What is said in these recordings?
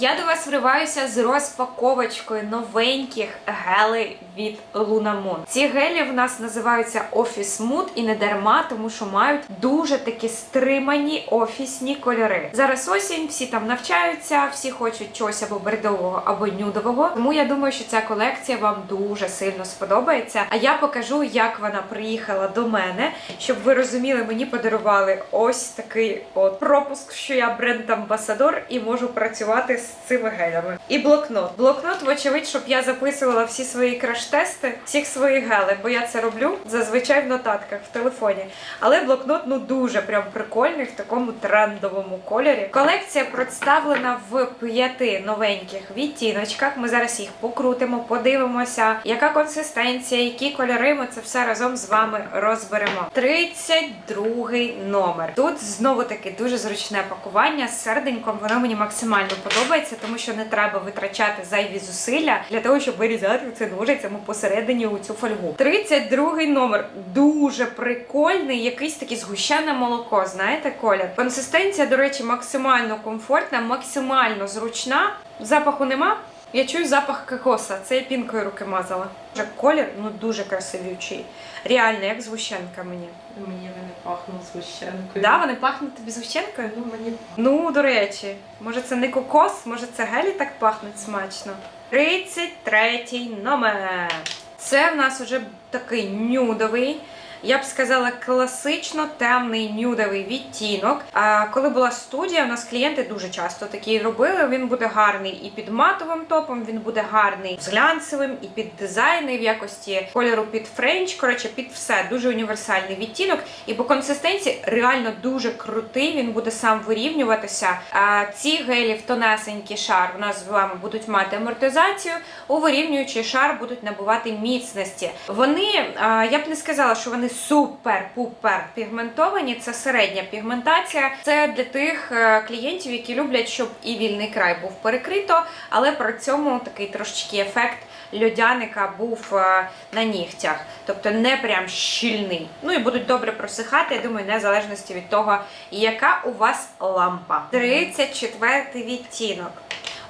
Я до вас вриваюся з розпаковочкою новеньких гелей від Lunamon. Ці гелі в нас називаються Office Mood і не дарма, тому що мають дуже такі стримані офісні кольори. Зараз осінь, всі там навчаються, всі хочуть чогось або бредового, або нюдового. Тому я думаю, що ця колекція вам дуже сильно сподобається. А я покажу, як вона приїхала до мене, щоб ви розуміли, мені подарували ось такий от пропуск, що я бренд-амбасадор і можу працювати з цими гелями. І блокнот. Блокнот, вочевидь, щоб я записувала всі свої краш-тести, всіх своїх гелей, бо я це роблю зазвичай в нотатках в телефоні. Але блокнот ну дуже прям прикольний в такому трендовому кольорі. Колекція представлена в п'яти новеньких відтіночках. Ми зараз їх покрутимо, подивимося, яка консистенція, які кольори. Ми це все разом з вами розберемо. 32 номер. Тут знову таки дуже зручне пакування з серденьком. Воно мені максимально подобається, тому що не треба витрачати зайві зусилля для того, щоб вирізати це ножицями посередині у цю фольгу. 32 номер дуже прикольний, якийсь такий згущене молоко. Знаєте, колір. Консистенція, до речі, максимально комфортна, максимально зручна. Запаху нема. Я чую запах кокоса. Це я пінкою руки мазала. Вже колір ну дуже красивючий. Реально, як згущенка мені. Мені вони пахнуть згущенкою. Да, вони пахнуть тобі згущенкою? Ну, мені Ну, до речі, може це не кокос, може це гелі так пахнуть смачно. 33 номер. Це в нас уже такий нюдовий. Я б сказала, класично темний нюдовий відтінок. А коли була студія, у нас клієнти дуже часто такі робили. Він буде гарний і під матовим топом, він буде гарний з глянцевим, і під дизайни в якості кольору під френч. Коротше, під все дуже універсальний відтінок. І по консистенції реально дуже крутий. Він буде сам вирівнюватися. А ці гелі в тонесенький шар у нас з вами будуть мати амортизацію. У вирівнюючий шар будуть набувати міцності. Вони, я б не сказала, що вони супер-пупер пігментовані. Це середня пігментація. Це для тих е, клієнтів, які люблять, щоб і вільний край був перекрито, але при цьому такий трошечки ефект. Льодяника був е, на нігтях, тобто не прям щільний. Ну і будуть добре просихати, я думаю, незалежності від того, яка у вас лампа. 34 відтінок.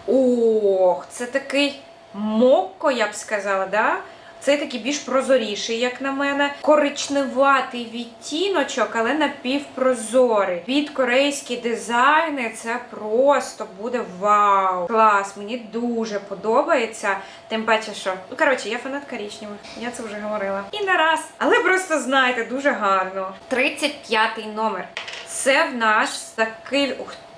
Ох, це такий мокко, я б сказала, да? Це такий більш прозоріший, як на мене. Коричневатий відтіночок, але напівпрозорий. Під корейські дизайни це просто буде вау. Клас, мені дуже подобається. Тим паче, що ну коротше, я фанат коричневих, я це вже говорила. І не раз. Але просто знаєте, дуже гарно. 35 номер. Це в нас такий.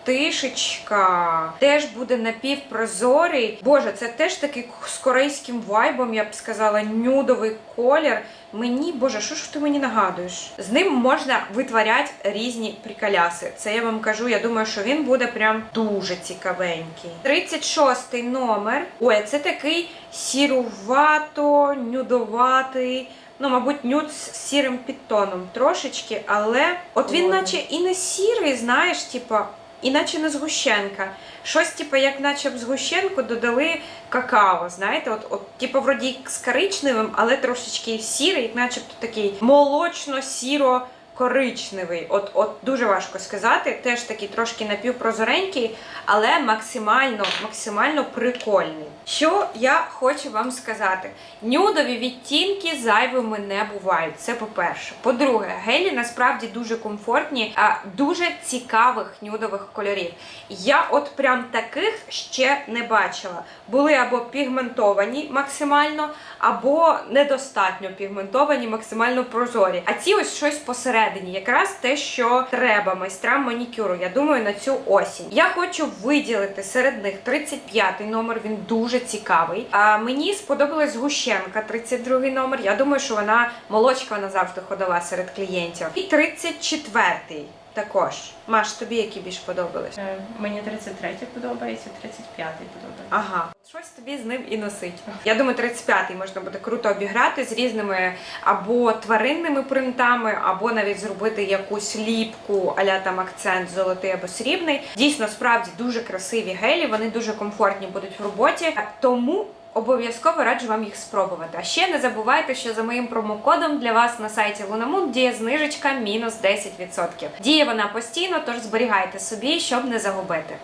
Тишечка теж буде напівпрозорий. Боже, це теж такий з корейським вайбом, я б сказала, нюдовий колір. Мені, боже, що ж ти мені нагадуєш? З ним можна витворяти різні приколяси. Це я вам кажу. Я думаю, що він буде прям дуже цікавенький. 36 номер. Ой, це такий сірувато, нюдоватий. Ну, мабуть, нюд з сірим підтоном трошечки, але от він, Ой. наче і не сірий, знаєш, типа. Іначе не згущенка. Щось, типу, як наче б згущенку додали какао. Знаєте, от, от типу, вроді з коричневим, але трошечки сірий, як начебто такий молочно-сіро. Коричневий, от от дуже важко сказати. Теж такий трошки напівпрозоренький, але максимально максимально прикольний. Що я хочу вам сказати: нюдові відтінки зайвими не бувають. Це по-перше. По-друге, гелі насправді дуже комфортні, а дуже цікавих нюдових кольорів. Я от прям таких ще не бачила. Були або пігментовані максимально, або недостатньо пігментовані, максимально прозорі. А ці ось щось посередині, якраз те, що треба майстрам манікюру. Я думаю, на цю осінь. Я хочу виділити серед них 35-й номер. Він дуже цікавий. А мені сподобалась згущенка, 32-й номер. Я думаю, що вона молочка вона завжди ходила серед клієнтів. І 34-й. Також. Маш, тобі які більш подобались? Е, Мені 33 подобається, 35 подобається. Ага, щось тобі з ним і носить. Я думаю, 35-й можна буде круто обіграти з різними або тваринними принтами, або навіть зробити якусь ліпку, аля там акцент золотий або срібний. Дійсно, справді дуже красиві гелі, вони дуже комфортні будуть в роботі. Тому. Обов'язково раджу вам їх спробувати. А ще не забувайте, що за моїм промокодом для вас на сайті Lunamoon діє знижечка мінус 10%. Діє вона постійно, тож зберігайте собі, щоб не загубити.